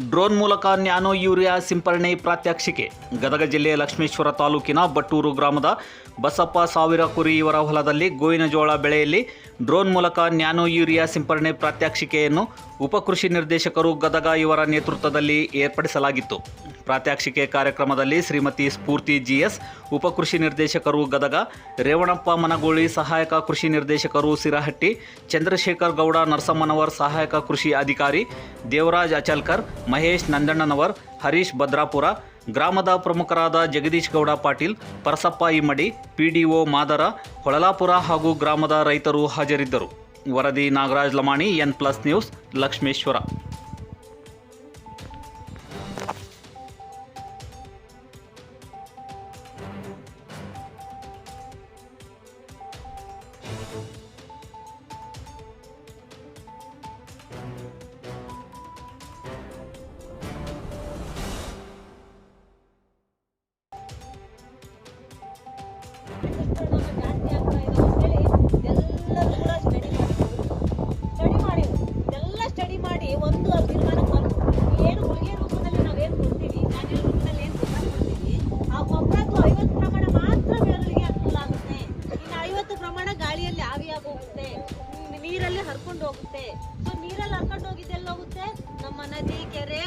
Drone ಮೂಲಕ nano urea ಸಿಂಪರಣೆ ಪ್ರಾತ್ಯಕ್ಷಿಕೆ. ಗದಗ ಜಿಲ್ಲೆಯ ಲಕ್ಷ್ಮೇಶ್ವರ ತಾಲೂಕಿನ ಬಟ್ಟೂರು ಗ್ರಾಮದ ಬಸಪ್ಪ ಸಾವಿರ ಕುರಿ ಇವರ ಹೊಲದಲ್ಲಿ ಗೋವಿನ ಜೋಳ ಬೆಳೆಯಲ್ಲಿ ಡ್ರೋನ್ ಮೂಲಕ ನ್ಯಾನೋ ಯೂರಿಯಾ ಸಿಂಪರಣೆ ಪ್ರಾತ್ಯಕ್ಷಿಕೆಯನ್ನು ಉಪಕೃಷಿ ನಿರ್ದೇಶಕರು ಗದಗ ಇವರ ನೇತೃತ್ವದಲ್ಲಿ ಏರ್ಪಡಿಸಲಾಗಿತ್ತು. ಪ್ರಾತ್ಯಕ್ಷಿಕೆ ಕಾರ್ಯಕ್ರಮದಲ್ಲಿ ಶ್ರೀಮತಿ ಸ್ಫೂರ್ತಿ ಜಿಎಸ್ ಉಪಕೃಷಿ ನಿರ್ದೇಶಕರು ಗದಗ, ರೇವಣಪ್ಪ ಮನಗೋಳಿ, ಸಹಾಯಕ ಕೃಷಿ ನಿರ್ದೇಶಕರು ಸಿರಹಟ್ಟಿ, ಚಂದ್ರಶೇಖರ್ ಗೌಡ, ನರಸಮ್ಮನವರ್, ಸಹಾಯಕ ಕೃಷಿ ಅಧಿಕಾರಿ, ದೇವರಾಜ್ ಅಚಲ್ಕರ್, ಮಹೇಶ್ ನಂದಣ್ಣನವರ್, ಹರೀಶ್ ಭದ್ರಾಪುರ, ಗ್ರಾಮದ ಪ್ರಮುಖರಾದ ಜಗದೀಶ್ ಗೌಡ ಪಾಟೀಲ್, ಪರಸಪ್ಪ ಇಮ್ಮಡಿ, ಪಿಡಿಒ ಮಾದರ, ಹೊಳಲಾಪುರ ಹಾಗೂ ಗ್ರಾಮದ ರೈತರು ಹಾಜರಿದ್ದರು. ವರದಿ Nagaraj Lamani, N plus news, Lakshmeshwar. ಹರ್ಕೊಂಡು ಹೋಗುತ್ತೆ. ಸೊ ನೀರಲ್ಲಿ ಹರ್ಕೊಂಡು ಹೋಗಿದ್ದೆಲ್ಲ ಹೋಗುತ್ತೆ? ನಮ್ಮ ನದಿ ಕೆರೆ